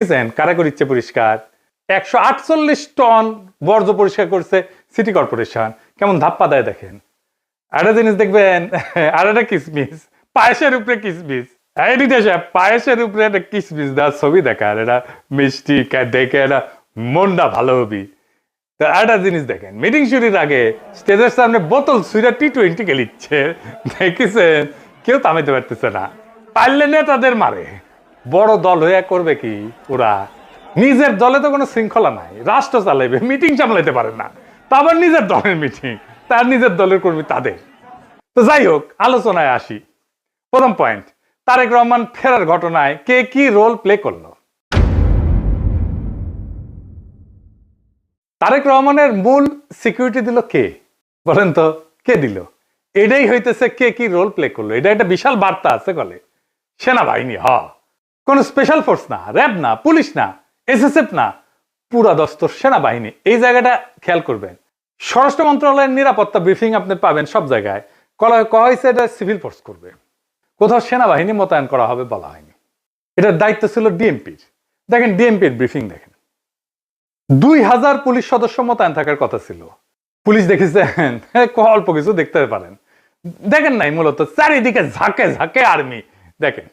দেখছেন? কারা করিচ্ছে পরিষ্কার? একশো আটচল্লিশ টন বর্জ্য পরিষ্কার করছে সিটি কর্পোরেশন। কেমন ধাপ্পা দেয় দেখেন। আরেকটা জিনিস দেখবেন আর একটা কিসমিস। পায়েসের উপরে কিসমিস। পায়েসের উপরে একটা কিসমিস দেওয়ার ছবি দেখার এটা মিষ্টি দেখে এটা মনটা ভালো হবি। একটা জিনিস দেখেন, মিটিং শুরুর আগে স্টেজের সামনে বোতল সুইরা টি টোয়েন্টি খেলিচ্ছে দেখেছেন? কেউ থামাইতে পারতেছে না। পারলে নেতাদের মারে। বড় দল হয়ে করবে কি ওরা? নিজের দলে তো কোনো শৃঙ্খলা নাই। রাষ্ট্র চালাইবে, মিটিং সামলাইতে পারে না। তা আবার নিজের দলের মিটিং তার নিজের দলের কর্মী তাদের। তো যাই হোক, আলোচনায় আসি। প্রথম পয়েন্ট তারেক রহমান ফেরার ঘটনায় কে কি রোল প্লে করল? তারেক রহমানের মূল সিকিউরিটি দিল কে? বলেন তো, কে দিল? এটাই হইতেছে কে কি রোল প্লে করল। এটা একটা বিশাল বার্তা আছে বলে। সেনাবাহিনী, হ। কোন স্পেশাল ফোর্স না র্যাব না পুলিশ না এসএসএফ না, পুরা দস্তর সেনাবাহিনী। এই জায়গাটা খেয়াল করবেন। স্বরাষ্ট্র মন্ত্রণালয়ের নিরাপত্তা ব্রিফিং আপনি পাবেন সব জায়গায়। কলা, কয়া হয়েছে এটা সিভিল ফোর্স করবে। কোথাও সেনাবাহিনী মোতায়েন করা হবে বলা হয়নি। এটার দায়িত্ব ছিল ডিএমপির দেখেন ডিএমপির ব্রিফিং দেখেন। দুই হাজার পুলিশ সদস্য মোতায়েন থাকার কথা ছিল। পুলিশ দেখেছেন অল্প কিছু দেখতে পারেন। দেখেন নাই মূলত, চারিদিকে ঝাঁকে ঝাঁকে আর্মি দেখেন।